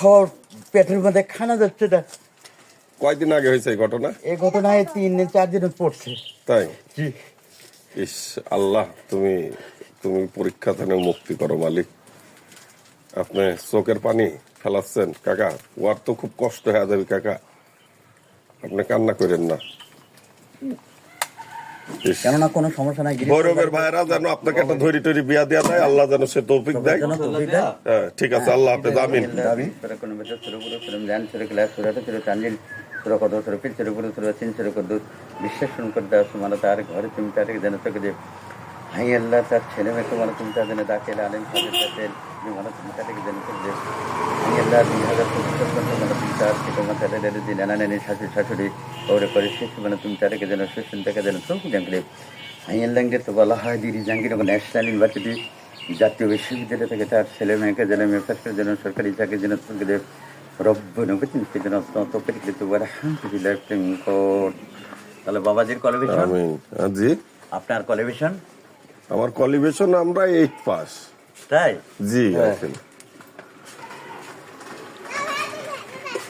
খাওয়ার পেটের মধ্যে খানা যাচ্ছে না কয়দিন আগে হয়েছে এই ঘটনা? এই ঘটনায় তিন দিন চার দিন পড়ছে। তাই? জি। ইস আল্লাহ তুমি তুমি পরীক্ষা থেকে মুক্তি করো মালিক। আপনি চোখের পানি ফেলাচ্ছেন কাকা। ওর তো খুব কষ্ট হয়ে যাবে কাকা। আপনি কান্না করেন না। কেননা কোনো সমস্যা নাই ভৈরবের ভাইরা যেন আপনাকে একটা ধরি টরি বিয়া দেওয়া দেয় আল্লাহ যেন সে তৌফিক দেয়। যেন তৌফিক দেয়। হ্যাঁ, ঠিক আছে আল্লাহ হাফেজ আমিন। বিশ্বাস শুন করে দাও তোমার তার ঘরে তুমি তাকে যেন তোকে হাই আল্লাহ তার ছেলে মেয়ে তোমার তুমি তাদের দাখিল আলেম সাহেব মানে ন্যাশনাল ইউনিভার্সিটি জাতীয় বিশ্ববিদ্যালয় থেকে তার ছেলে মেয়েকে যেন মেফাসের সরকারি চাকরি যেন তুলকে রব্বন অত্যন্ত পরিকৃত আলহামদুলিল্লাহ তাহলে বাবাজির কলিভিশন জি? আপনার কলিভিশন আমার কোয়ালিফিকেশন আমরা এইট পাস তাই? জি আঙ্কেল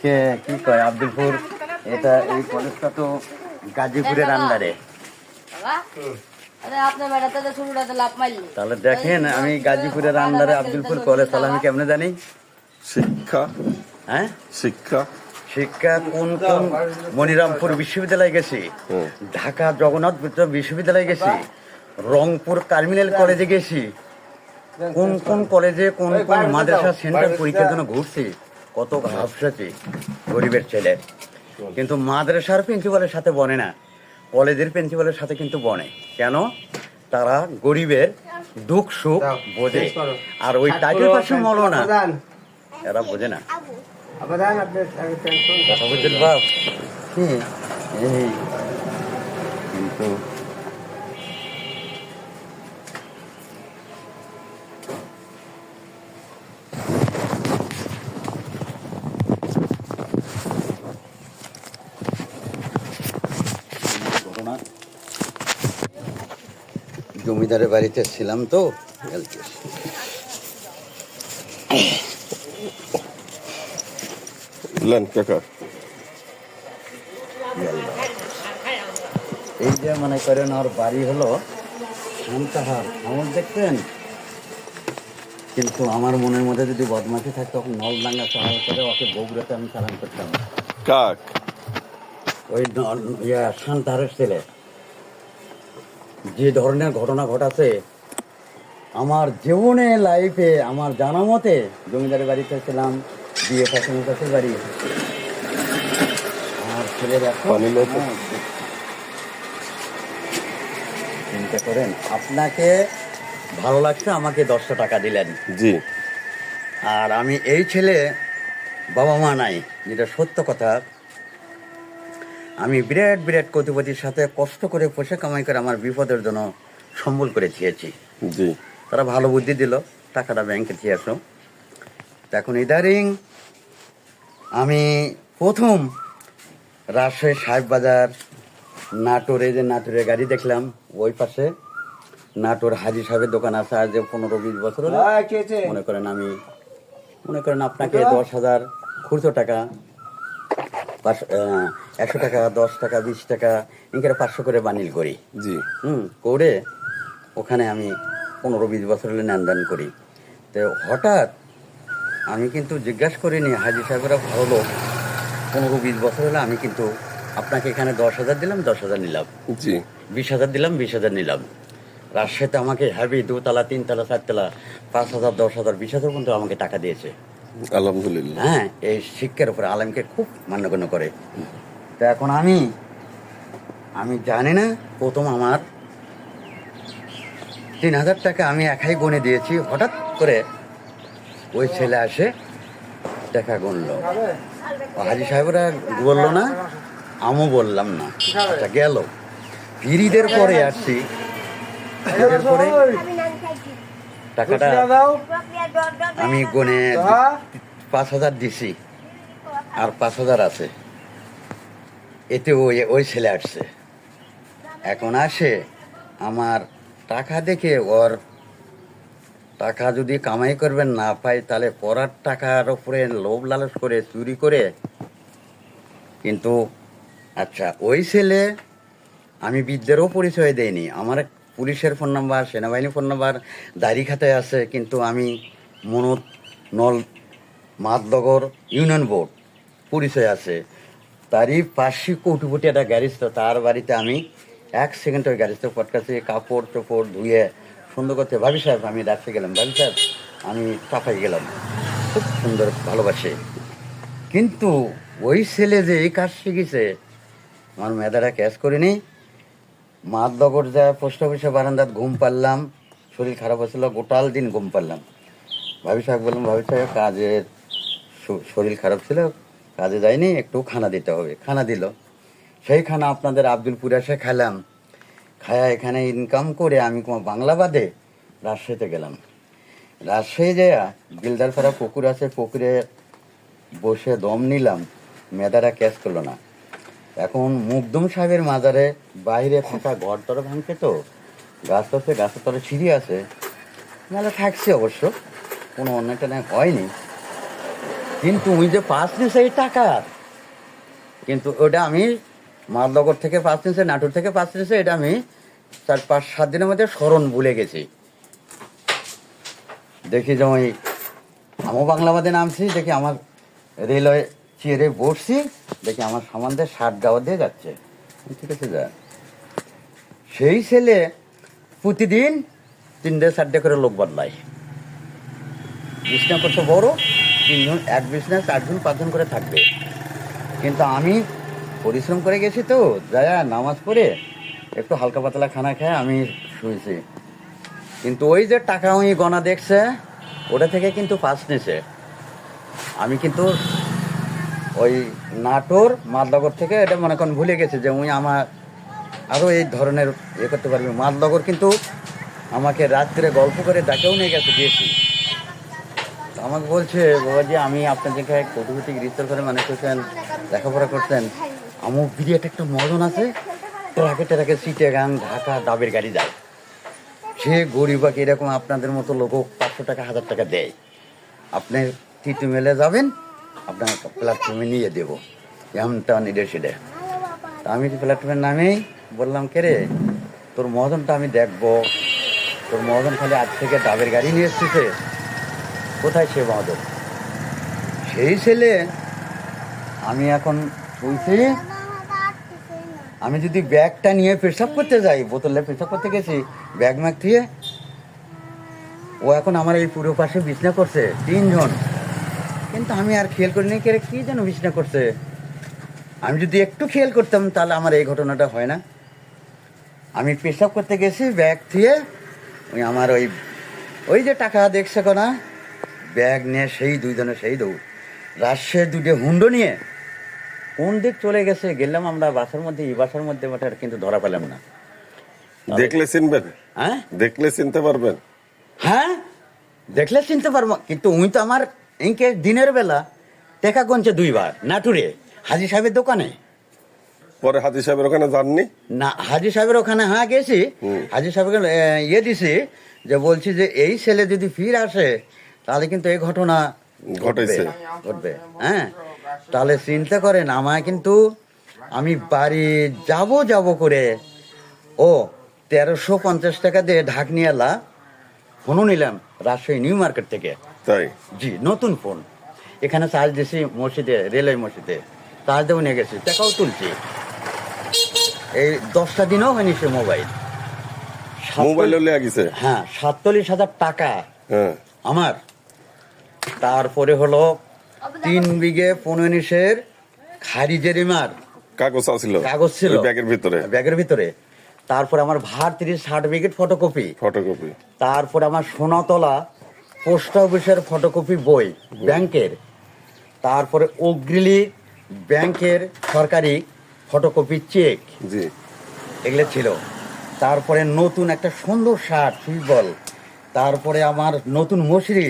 কে কি কয় আব্দুলপুর? এটা এই কলেজটা তো গাজীপুরের আন্ডারে। বাবা আরে আপনার বেড়াতে তো শুরুটাতে লাভ মারলি। তাহলে দেখেন আমি গাজীপুরের আন্ডারে আব্দুলপুর কলেজ তাহলে আমি কেমনে জানি? শিক্ষা। হ্যাঁ? শিক্ষা। শিক্ষা কোন কোন মনিরামপুর বিশ্ববিদ্যালয়ে গেছি? ঢাকা জগন্নাথ বিদ্যা বিশ্ববিদ্যালয়ে গেছি? রংপুর টার্মিনাল কলেজে গেছি? কোন কোন কলেজে কোন কোন মাদ্রাসা সেন্টার পরীক্ষার জন্য ঘুরছি। কত ভাবসাছি গরিবের ছেলে। কিন্তু মাদ্রাসার প্রিন্সিপালের সাথে বনে না। কলেজের প্রিন্সিপালের সাথে কিন্তু বনে। কেন? তারা গরিবের দুঃখ সুখ বোঝে। আর ওই টাইটেল পাশে মলো না। এরা বোঝে না। কথা বুঝছেন বাপ? কি কিন্তু ঘটনা জমিদারের বাড়িতে ছিলাম তো। কালকে লেন কাকা এই যে মনে করেন ওর বাড়ি হলো শান্তাহার আমার দেখতেন কিন্তু আমার মনের মধ্যে যদি বদমাশি থাকতো তখন নলডাঙ্গা চালাল করে ওকে বগুড়াতে আমি চালান করতাম। কাক? ওই ইয়া শান্তাহারের ছেলে। যে ধরনের ঘটনা ঘটাছে আমার জীবনে লাইফে আমার জানা মতে জমিদারের বাড়িতে ছিলাম বিয়ে ফ্যাশনের কাছে বাড়ি। আমার ছেলের? হ্যাঁ, চিন্তা করেন আপনাকে ভালো লাগছে আমাকে দশটা টাকা দিলেন। জি। আর আমি এই ছেলে বাবা মা নাই যেটা সত্য কথা আমি বিরাট বিরাট কতিপতির সাথে কষ্ট করে পয়সা কামাই করে আমার বিপদের জন্য সম্বল করে দিয়েছি। জি। তারা ভালো বুদ্ধি দিল টাকাটা ব্যাংকে দিয়ে আসো। এখন ইদারিং আমি প্রথম রাজশাহী সাহেব বাজার নাটোরে যে নাটোরে গাড়ি দেখলাম ওই পাশে নাটোর হাজি সাহেবের দোকান আছে আজ পনেরো বিশ বছর মনে করেন আমি মনে করেন আপনাকে দশ হাজার খুচরো টাকা একশো টাকা দশ টাকা বিশ টাকা ইনকে পাঁচশো করে বানিল করি। জি। হুম করে ওখানে আমি পনেরো বিশ বছর হলে লেনদেন করি। তো হঠাৎ আমি কিন্তু জিজ্ঞাসা করিনি হাজি সাহেবরা ভালো লোক। পনেরো বিশ বছর হলে আমি কিন্তু আপনাকে এখানে দশ হাজার দিলাম দশ হাজার নিলাম। জি। বিশ হাজার দিলাম বিশ হাজার নিলাম। রাজশাহীতে আমাকে হ্যাভি দুতলা তিনতলা চারতলা পাঁচ হাজার দশ হাজার বিশ হাজার পর্যন্ত আমাকে টাকা দিয়েছে। আলহামদুলিল্লাহ। হ্যাঁ এই শিক্ষার উপরে আলমকে খুব মান্যগণ্য করে। তো এখন আমি আমি জানি না প্রথম আমার। তিন হাজার টাকা আমি একাই গনে দিয়েছি হঠাৎ করে ওই ছেলে আসে টাকা গুনলো হাজি সাহেবরা বলল না আমও বললাম না আচ্ছা গেল। পিরিদের পরে আসছি। পরে টাকাটা আমি গনে পাঁচ হাজার দিছি আর পাঁচ হাজার আছে। এতে ওই ওই ছেলে আসছে। এখন আসে, আমার টাকা দেখে ওর টাকা যদি কামাই করবেন না পাই, তাহলে পড়ার টাকার ওপরে লোভ লালচ করে, চুরি করে। কিন্তু আচ্ছা ওই ছেলে আমি বিদ্যেরও পরিচয় দেইনি। আমার পুলিশের ফোন নাম্বার, সেনাবাহিনীর ফোন নাম্বার, দাড়ি খাতায় আছে, কিন্তু আমি মনত নল মাদনগর ইউনিয়ন বোর্ড পরিচয় আছে। তারই পাশে কৌটুপটি একটা গ্যারেজ তো তার বাড়িতে আমি এক সেকেন্ড ওই গ্যারেজটা পটকাছে কাপড় চোপড় ধুয়ে সুন্দর করতে, ভাবি সাহেব, আমি রাত্রে গেলাম। ভাবি সাহেব, আমি সাফাই গেলাম। খুব সুন্দর ভালোবাসে। কিন্তু ওই ছেলে যে এই কাজ শিখেছে, আমার মেয়েদারা ক্যাশ করিনি। মাদনগর যা পোস্ট অফিসে বারান্দাত ঘুম পারলাম শরীর খারাপ হয়েছিল, গোটাল দিন ঘুম পারলাম ভাবি সাহেব বললাম ভাবি সাহেব, কাজের শরীর খারাপ ছিল কাজে যায়নি, একটু খানা দিতে হবে। খানা দিল। সেই খানা আপনাদের আব্দুলপুরে এসে খেলাম খায়া এখানে ইনকাম করে আমি কোনো বাংলা বাদে রাজশাহীতে গেলাম। রাজশাহী যে বিলদারপাড়া পুকুর আছে, পুকুরে বসে দম নিলাম। মেয়েদারা ক্যাচ করল না। এখন মুকদম সাহেবের মাজারে বাইরে থাকা ঘর তরে ভাঙছে তো, গাছ আছে, গাছের তরে ছিঁড়ি আছে। মেলা থাকছে অবশ্য, কোনো অন্যটা না হয়নি। কিন্তু ওই যে পাঁচ নিছে এই টাকার কিন্তু ওটা আমি মালনগর থেকে পাঁচ নিছে নাটোর থেকে পাঁচ নিছে এটা আমি চার, পাঁচ, সাত দিনের মধ্যে স্মরণ ভুলে গেছি। দেখি যে ওই আমও বাংলাবাদে নামছি, দেখি আমার রেলওয়ে চেয়ারে বসছি, দেখি আমার সামানদের ষাট গাওয়া দিয়ে যাচ্ছে। ঠিক আছে, যা। সেই ছেলে প্রতিদিন তিনটে, চারটে করে লোক বদলায়। বিছনা করছে বড়? তিনজন এক বিছনা চারজন, পাঁচজন করে থাকবে। কিন্তু আমি পরিশ্রম করে গেছি তো, যায়া নামাজ পড়ে একটু হালকা পাতলা খানা খেয়ে আমি শুয়েছি। কিন্তু ওই যে টাকা ওই গনা দেখছে, ওটা থেকে কিন্তু পাস নিছে। আমি কিন্তু ওই নাটোর মাদনগর থেকে এটা মনে করেন ভুলে গেছি যে উনি আমার আরও এই ধরনের ইয়ে করতে পারবে। মাদনগর কিন্তু আমাকে রাত্রে গল্প করে ডাকেও নিয়ে গেছে দিয়েছি আমাকে বলছে, বাবাজি, আমি আপনার জায়গায় কটুকুটি রিস্তার করে মানে করছেন লেখাপড়া করছেন আমার বিরিয়াট একটা মদন আছে, ট্রাকে ট্রাকে সিটে গান, ঢাকা ডাবের গাড়ি যায়। সে গরিবাকে এরকম আপনাদের মতো লোক পাঁচশো টাকা, হাজার টাকা দেয়। আপনি টিটু মেলে যাবেন, আপনার প্ল্যাটফর্মে নিয়ে দেবো। এমনটা নিডে সেডে আমি প্ল্যাটফর্মের নামেই বললাম, কে রে, তোর মদনটা আমি দেখব। তোর মদন খালি আজ থেকে ডাবের গাড়ি নিয়ে এসেছে। কোথায় সে মদন সেই ছেলে আমি এখন বলছি আমি যদি ব্যাগটা নিয়ে পেশাব করতে যাই, বোতলে পেশাব করতে গেছি, ব্যাগ ম্যাগ দিয়ে, ও এখন আমার এই পুরো পাশে বিছনা করছে, তিনজন। কিন্তু আমি আর খেয়াল করিনি কে কি যেন বিছনা করছে। আমি যদি একটু খেয়াল করতাম, তাহলে আমার এই ঘটনাটা হয় না। আমি পেশাব করতে গেছি, ব্যাগ দিয়ে, ওই আমার ওই ওই যে টাকা দেখছে কোনা ব্যাগ নিয়ে সেই দুইজনে সেই দৌড়। রাজশাহীর দুটো হুন্ডো নিয়ে কোন দিক চলে গেছে গেলাম আমরা বাসের মধ্যে এই বাসের মধ্যে ওটা কিন্তু ধরা পেলাম না। দেখলে চিনবেন? হ্যাঁ? দেখলে চিনতে পারবেন। হ্যাঁ? দেখলে চিনতে পারব। কিন্তু উনি তো আমার ইনকে দিনের বেলা দেখা গুনছে দুইবার নাটুরে হাজি সাহেবের দোকানে। পরে হাতি সাহেবের ওখানে যাননি? না হাজি সাহেবের ওখানে হ্যাঁ গেছি। হাজি সাহেবকে ইয়ে দিছি যে বলছি যে এই ছেলে যদি ফির আসে তাহলে কিন্তু এই ঘটনা ঘটেছে। ঘটবে, হ্যাঁ? তাহলে চিন্তা করেন আমায় কিন্তু আমি বাড়ি যাব যাব করে। ও তেরোশো পঞ্চাশ টাকা দিয়ে ঢাক নিয়ে এলা ফোনও নিলাম রাজশাহী নিউ মার্কেট থেকে। তাই? জি নতুন ফোন। এখানে চার্জ দিছি মসজিদে রেলওয়ে মসজিদে। চার্জ দেবো নিয়ে গেছি টাকাও তুলছি। এই দশটা দিনও হয়নি সে মোবাইল। মোবাইল হ্যাঁ সাতচল্লিশ হাজার টাকা হ্যাঁ। আমার। তারপরে হলো তিন বিঘে পনেনিশের খারিজের ইমার কাগজ ছিল কাগজ ছিল। ব্যাগের ভিতরে। ব্যাগের ভিতরে। তারপর আমার ভার তিরিশ সার্টিফিকেট ফটোকপি ফটোকপি তারপর আমার সোনাতলা পোস্ট অফিসের ফটোকপি বই ব্যাংকের। তারপরে অগ্রিলি ব্যাংকের সরকারি ফটোকপি চেক জি। এগুলো ছিল। তারপরে নতুন একটা সুন্দর শার্ট সুইবল তারপরে আমার নতুন মশরি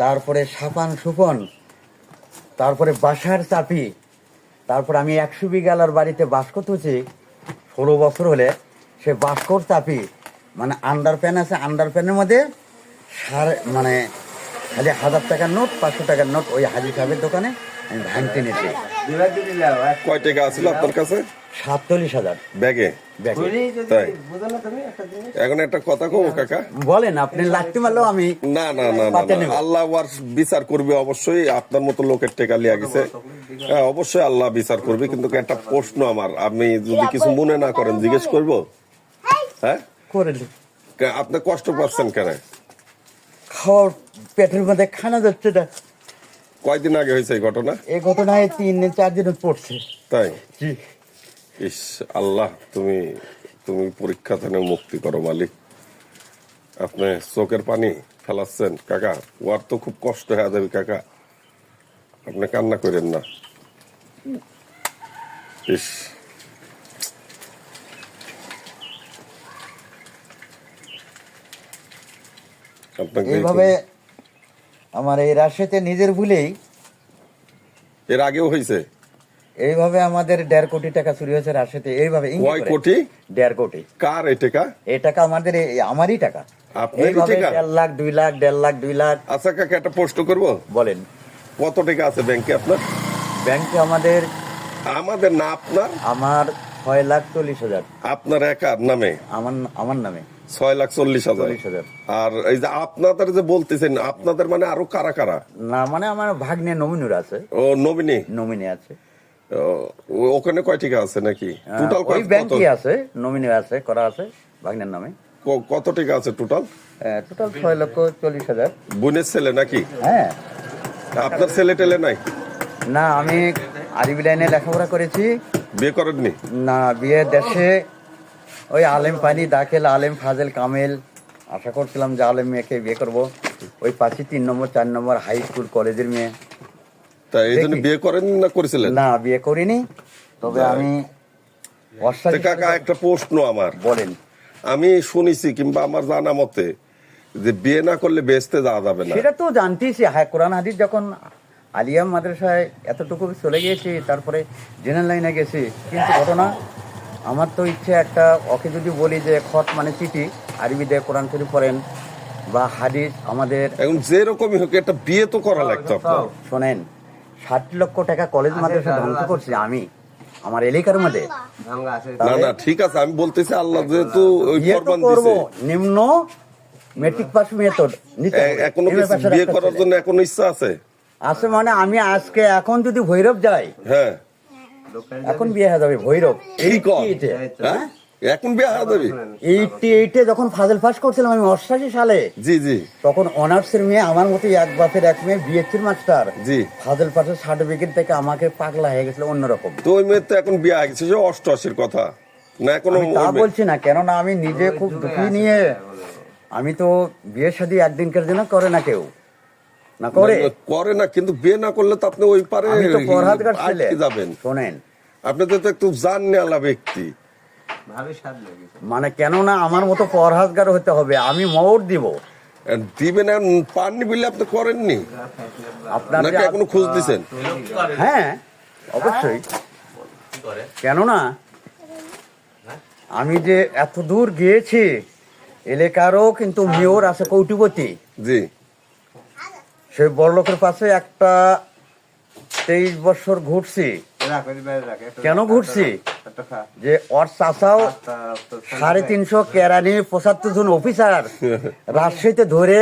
তারপরে সাপান সুপন, তারপরে বাসার চাপি, তারপর আমি একশো বিঘালার বাড়িতে বাস করতেছি। ষোলো বছর হলে সে বাস্কর চাপি মানে আন্ডার প্যান আছে আন্ডার প্যানের মধ্যে সার মানে খালি হাজার টাকার নোট, পাঁচশো টাকার নোট ওই হাজি সাহেবের দোকানে আমি ভাঙতে নিয়েছি কয় টাকা আছিল আপনার কাছে? সাতচল্লিশ হাজার। ব্যাগে? এখন একটা কথা কব কাকা। বলেন আপনি লাগতে পারলেও আমি না না না। আল্লাহ বিচার করবে অবশ্যই আপনার মতো লোকের টেকা লিয়া গেছে। হ্যাঁ অবশ্যই আল্লাহ বিচার করবে কিন্তু একটা প্রশ্ন আমার আপনি যদি কিছু মনে না করেন জিজ্ঞেস করব? হ্যাঁ। করে আপনি কষ্ট পাচ্ছেন কেন? খাওয়ার পেটের মধ্যে খানা যাচ্ছে না। কয়দিন আগে হয়েছে এই ঘটনা? এই ঘটনায় তিন দিন চার দিন পড়ছে। তাই? জি। ইস আল্লাহ তুমি তুমি পরীক্ষা থেকে মুক্তি করো মালিক। আপনি চোখের পানি ফেলাচ্ছেন কাকা। ওর তো খুব কষ্ট হয়ে যাবে কাকা। আপনি কান্না করেন না। ইস। এইভাবে আমার এই রাশিতে নিজের ভুলেই এর আগেও হয়েছে এইভাবে আমাদের দেড় কোটি টাকা চুরি হয়েছে রাশিতে এইভাবে কয় কোটি? দেড় কোটি। কার এই টাকা? এই টাকা আমাদের আমারই টাকা। এইভাবে দেড় লাখ দুই লাখ দেড় লাখ দুই লাখ। আচ্ছা কাকা একটা প্রশ্ন করব? বলেন। কত টাকা আছে ব্যাংকে আপনার? ব্যাংকে আমাদের আমাদের না আপনার? আমার ছয় লাখ চল্লিশ হাজার। আপনার একার নামে? আমার আমার নামে। ছয় লাখ চল্লিশ হাজার। আর এই যে আপনাদের যে বলতেছেন আপনাদের মানে আরও কারা কারা? না মানে আমার ভাগ্নে নমিনুর আছে। ও নমিনি নমিনি আছে। ওখানে কয় টাকা আছে নাকি? টোটাল ওই ব্যাংকই আছে নমিনি আছে করা আছে ভাগ্নের নামে। কত টাকা আছে টোটাল টোটাল ছয় লক্ষ চল্লিশ হাজার। বোনের ছেলে নাকি? হ্যাঁ। আপনার ছেলে টেলে নাই? না আমি আরবি লাইনে লেখাপড়া করেছি। বিয়ে করেননি? না বিয়ে দেশে ওই আলেম পানি দাখিল আলেম ফাজেল কামেল। আশা করছিলাম যে আলেম মেয়েকে বিয়ে করব। ওই পাশে তিন নম্বর চার নম্বর হাই স্কুল কলেজের মেয়ে। তা এই জন্য বিয়ে করেন না করেছিলেন? না বিয়ে করিনি। তবে আমি কাকা একটা প্রশ্ন আমার। বলেন। আমি শুনেছি কিংবা আমার জানা মতে যে বিয়ে না করলে বেচতে যাওয়া যাবে না। সেটা তো জানতেইছি হ্যাঁ কোরআন হাদিস যখন আলিয়াম মাদ্রাসায় এতটুকু চলে গিয়েছি তারপরে জেনারেল লাইনে গেছি। কিন্তু ঘটনা আমার তো ইচ্ছে একটা ওকে যদি বলি যে খত মানে চিঠি আরবিতে কোরআন শরীফ পড়েন বা হাদিস আমাদের এখন যেরকমই হোক একটা বিয়ে তো করা লাগতো শোনেন ষাট লক্ষ টাকা কলেজ মাদ্রাসা ধ্বংস করছি আমি আমার এলাকার মধ্যে। না না ঠিক আছে আমি বলতেছি আল্লাহ যেহেতু ওই ফরমান দিছে। নিম্ন মেট্রিক পাস হবে। এখনও পাশের বিয়ে করার জন্য এখনও ইচ্ছা আছে? আছে মানে আমি আজকে এখন যদি ভৈরব যাই হ্যাঁ। এখন বিয়ে হয়ে যাবে ভৈরব। এই 88 হ্যাঁ? এখন বিয়ে হয়ে যাবে এইটি এইটে যখন ফাজল পাস করছিলাম আমি অষ্টাশি সালে জি জি। তখন অনার্সের মেয়ে আমার মতো এক বাপের এক মেয়ে বিএসসির মাস্টার জি। ফাজল পাসের সার্টিফিকেট থেকে আমাকে পাগলা হয়ে গেছিল অন্যরকম। তো ওই মেয়ের তো এখন বিয়ে হয়ে গেছে সে অষ্টআশির কথা। না তা বলছি না কেননা আমি নিজে খুব দুঃখী নিয়ে আমি তো বিয়ে শাদী একদিনকার জন্য করে না কেউ। না করে? করে না কিন্তু বিয়ে না করলে তো আপনি ওই পারে যাবেন। শোনেন। আপনি তো একটু জান নেওয়ালা ব্যক্তি। মানে কেননা আমার মতো পরহাজগার হতে হবে আমি মৌর দিব। দিবেন পাননি বলে আপনি করেননি? আপনার নাকি এখনও খোঁজ দিছেন হ্যাঁ অবশ্যই। কেননা আমি যে এত দূর গিয়েছি এলাকারও কিন্তু মেয়র আছে কৌটিপতি জি। সে বড়লোকের পাশে একটা তেইশ বছর ঘুরছি। কেন ঘুরছি? যে ওর চাষাও সাড়ে তিনশো কেরানি পঁচাত্তর জন অফিসার রাজশাহীতে ধরে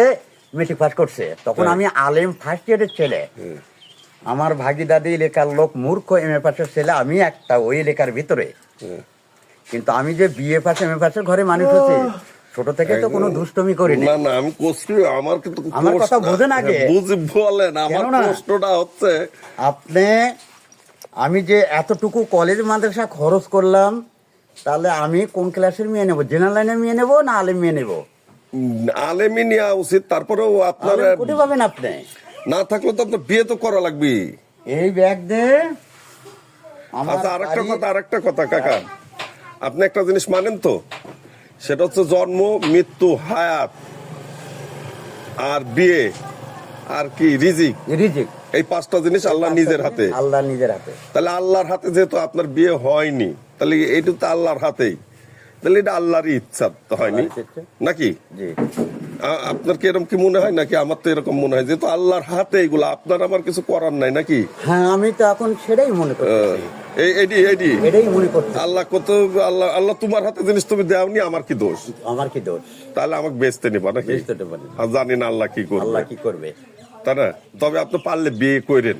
মেট্রিক পাস করছে। তখন আমি আলেম ফার্স্ট ইয়ারের ছেলে। আমার ভাগিদাদি এলাকার লোক মূর্খ এম এ পাশের ছেলে আমি একটা ওই এলাকার ভিতরে। কিন্তু আমি যে বিএ পাস এম এ পাশের ঘরে মানুষ হচ্ছি ছোট থেকে তো কোনো দুষ্টমি করিনি। না না আমি কোশ্চি আমার কিন্তু আমার কথা বোঝেন আগে। বুঝি বলেন আমার প্রশ্নটা হচ্ছে। আপনি আমি যে এতটুকু কলেজ মাদ্রাসা খরচ করলাম তাহলে আমি কোন ক্লাসের মেয়ে নেব? জেনারেল লাইনের মেয়ে নেব না আলেম মেয়ে নেব? আলেমি নেওয়া উচিত তারপরেও আপনার কোথায় পাবেন আপনি। না থাকলে তো আপনার বিয়ে তো করা লাগবে। এই ব্যাগ দে। আমার আচ্ছা আরেকটা কথা আরেকটা কথা কাকা। আপনি একটা জিনিস মানেন তো? সেটা হচ্ছে জন্ম মৃত্যু হায়াত আর বিয়ে আর কি রিজিক। রিজিক। এই পাঁচটা জিনিস আল্লাহ নিজের হাতে। আল্লাহ নিজের হাতে। তাহলে আল্লাহর হাতে যেহেতু আপনার বিয়ে হয়নি তাহলে এইটা তো আল্লাহর হাতেই। তাহলে এটা আল্লাহরই ইচ্ছা তো হয়নি। নাকি? আপনার কি এরকম কি মনে হয় নাকি? আমার তো এরকম মনে হয়। যেহেতু আল্লাহর হাতে এগুলো আপনার আমার কিছু করার নাই নাকি? হ্যাঁ আমি তো এখন সেটাই মনে এই এডি এডি। এটাই মনে করছি আল্লাহ কত আল্লাহ আল্লাহ তোমার হাতে জিনিস তুমি দেওনি আমার কি দোষ? আমার কি দোষ? তাহলে আমাকে বেচতে নিবা নাকি? বেচতে জানি না আল্লাহ কি করবে। আল্লাহ কি করবে? তাই না তবে আপনি পারলে বিয়ে করেন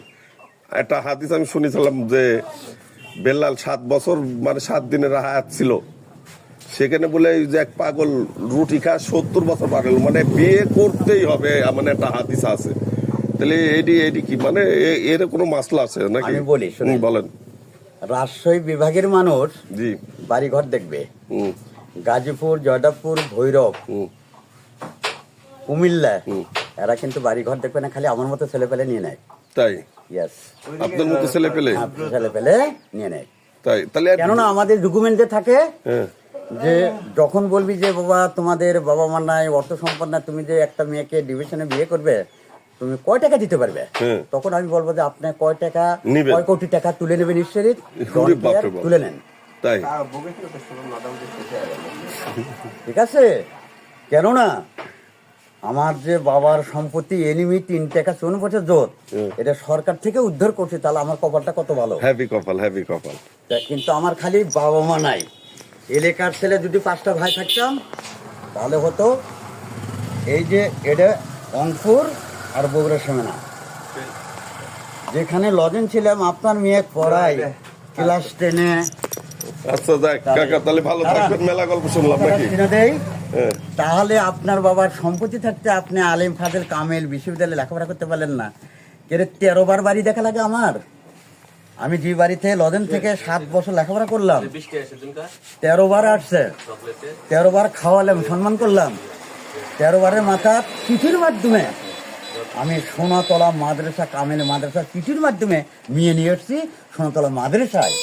একটা হাদিস আমি শুনেছিলাম যে বেল্লাল সাত বছর মানে সাত দিনের হায়াত ছিল। সেখানে বলে যে এক পাগল রুটি খায় সত্তর বছর পাগল। মানে বিয়ে করতেই হবে মানে একটা হাদিস আছে। তাহলে এডি এডি কি? মানে এর কোনো মাসলা আছে নাকি? আমি বলি। বলেন। রাজশাহী বিভাগের মানুষ জি। বাড়িঘর দেখবে। গাজীপুর জয়দাবপুর ভৈরব হুম। কুমিল্লা এরা কিন্তু বাড়ি ঘর দেখবে না খালি আমার মতো ছেলে পেলে নিয়ে নেয়। তাই? ইয়াস আপনার মতো ছেলে পেলে? ছেলে পেলে নিয়ে নেয়। তাই তাহলে কেননা আমাদের ডকুমেন্টে থাকে হ্যাঁ। যে যখন বলবি যে বাবা তোমাদের বাবা মা নাই অর্থ সম্পদ না তুমি যে একটা মেয়েকে ডিভিশনে বিয়ে করবে তুমি কয় টাকা দিতে পারবে? হ্যাঁ। তখন আমি বলব যে আপনি কয় টাকা কয় কোটি টাকা তুলে নেবেন বাপ। তুলে নেন। তাই। ঠিক আছে? কেননা আমার যে বাবার সম্পত্তি এনিমি তিন টাকা চুন বছর জোর এটা সরকার থেকে উদ্ধার করছে তাহলে আমার কপালটা কত ভালো? হ্যাপি কপাল হ্যাপি কপাল। কিন্তু আমার খালি বাবা মা নাই। এলাকার ছেলে যদি পাঁচটা ভাই থাকতাম তাহলে হতো এই যে এটা অঙ্কুর আর বগুড়া সেমেনা। যেখানে লজেন ছিলাম আপনার মেয়ে পড়াই ক্লাস টেনে আচ্ছা যাক কাকা তাহলে ভালো থাকবেন মেলা গল্প শুনলাম নাকি? দেয় তাহলে আপনার বাবার সম্পত্তি থাকতে আপনি আলেম ফাজেল কামেল বিশ্ববিদ্যালয়ে লেখাপড়া করতে পারলেন না। কেরে তেরো বার বাড়ি দেখা লাগে আমার। আমি যে বাড়িতে লজেন থেকে সাত বছর লেখাপড়া করলাম। তেরো বার আসছে। তেরো বার খাওয়ালাম সম্মান করলাম। তেরো বারের মাথা চিঠির মাধ্যমে আমি সোনাতলা মাদ্রাসা কামেল মাদ্রাসা চিঠির মাধ্যমে নিয়ে নিয়ে এসছি সোনাতলা মাদ্রাসায়।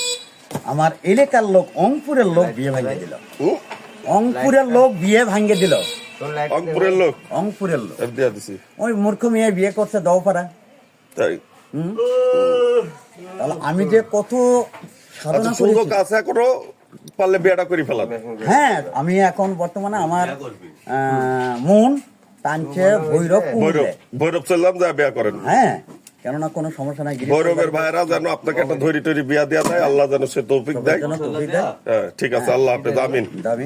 আমার এলাকার লোক অঙ্কুরের লোক বিয়ে ভাঙিয়ে দিল? অঙ্কুরের লোক বিয়ে ভাঙিয়ে দিল। অঙ্কুরের লোক? অঙ্কুরের লোক। দিছি। ওই মূর্খ মেয়ে বিয়ে করছে দওপাড়া তাই? তাহলে আমি যে কত সাধনা করেছি। আছে এখনও? পারলে বিয়েটা করে ফেলাম। হ্যাঁ আমি এখন বর্তমানে আমার মন টানছে ভৈরব ভৈরব চললাম যা বিয়া করেন। হ্যাঁ কেননা কোনো সমস্যা নাই ভৈরবের ভাইরা যেন আপনাকে একটা ধৈরি টৈরি বিয়া দেওয়া দেয় আল্লাহ যেন সে তৌফিক দেয়। হ্যাঁ ঠিক আছে আল্লাহ হাফেজ আমিন। দাবি